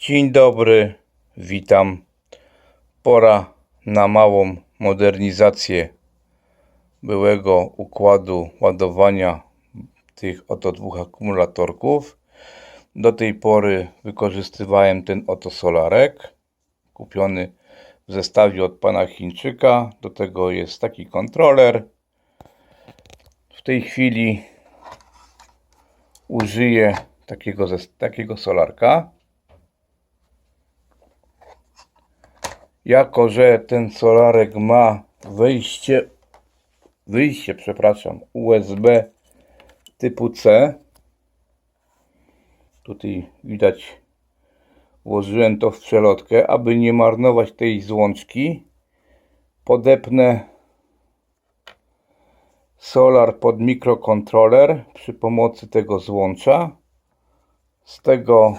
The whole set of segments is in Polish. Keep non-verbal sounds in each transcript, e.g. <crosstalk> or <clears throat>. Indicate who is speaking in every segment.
Speaker 1: Dzień dobry, witam. Pora na małą modernizację byłego układu ładowania tych oto dwóch akumulatorków. Do tej pory wykorzystywałem ten oto solarek kupiony w zestawie od pana Chińczyka. Do tego jest taki kontroler. W tej chwili użyję takiego, takiego solarka. Jako, że ten solarek ma wejście, wyjście, przepraszam, USB typu C. Tutaj widać, włożyłem to w przelotkę, aby nie marnować tej złączki. Podepnę solar pod mikrokontroler przy pomocy tego złącza. Z tego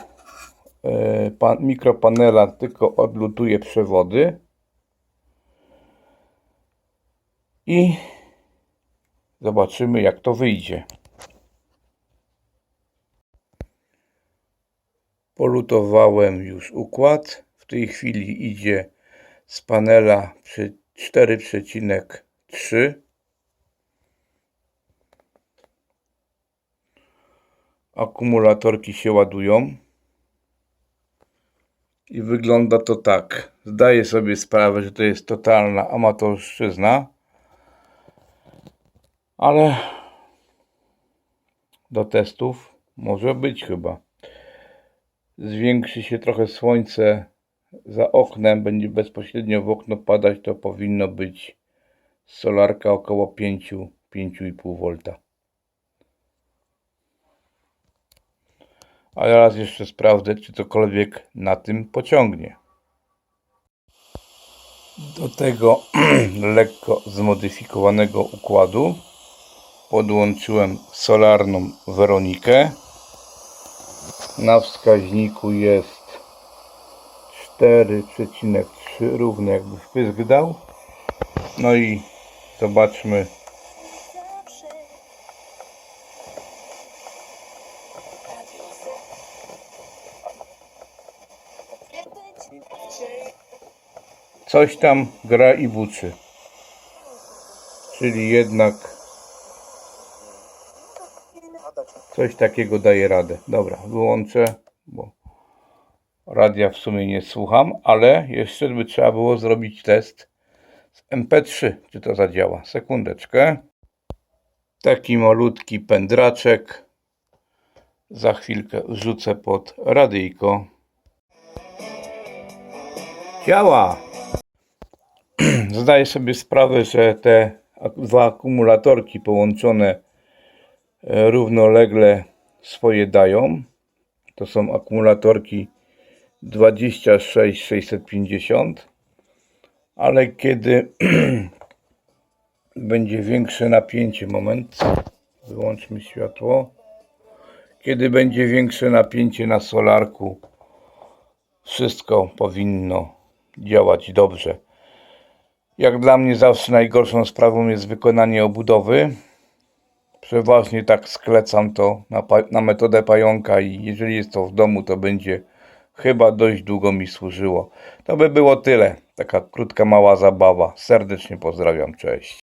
Speaker 1: e, pa, mikropanela tylko odlutuję przewody i zobaczymy jak to wyjdzie. Polutowałem już układ. W tej chwili idzie z panela przy 4,3 akumulatorki się ładują i wygląda to tak. Zdaję sobie sprawę, że to jest totalna amatorszczyzna, ale do testów może być chyba. Zwiększy się trochę słońce za oknem, będzie bezpośrednio w okno padać, to powinno być solarka około 5, 5,5 V. A teraz jeszcze sprawdzę, czy cokolwiek na tym pociągnie. Do tego <clears throat> lekko zmodyfikowanego układu podłączyłem solarną Weronikę. Na wskaźniku jest 4,3 równy jakby wpysk dał. No i zobaczmy coś tam gra i buczy. Czyli jednak coś takiego daje radę. Dobra, wyłączę, bo radia w sumie nie słucham, ale jeszcze by trzeba było zrobić test z MP3, czy to zadziała. Sekundeczkę. Taki malutki pędraczek. Za chwilkę wrzucę pod radyjko. Działa! Zdaję sobie sprawę, że te dwa akumulatorki połączone e, równolegle swoje dają. To są akumulatorki 26650, ale kiedy <clears throat> będzie większe napięcie, moment, wyłączmy światło. Kiedy będzie większe napięcie na solarku, wszystko powinno działać dobrze. Jak dla mnie zawsze najgorszą sprawą jest wykonanie obudowy. Przeważnie tak sklecam to na, na metodę pająka i jeżeli jest to w domu, to będzie chyba dość długo mi służyło. To by było tyle. Taka krótka, mała zabawa. Serdecznie pozdrawiam, cześć.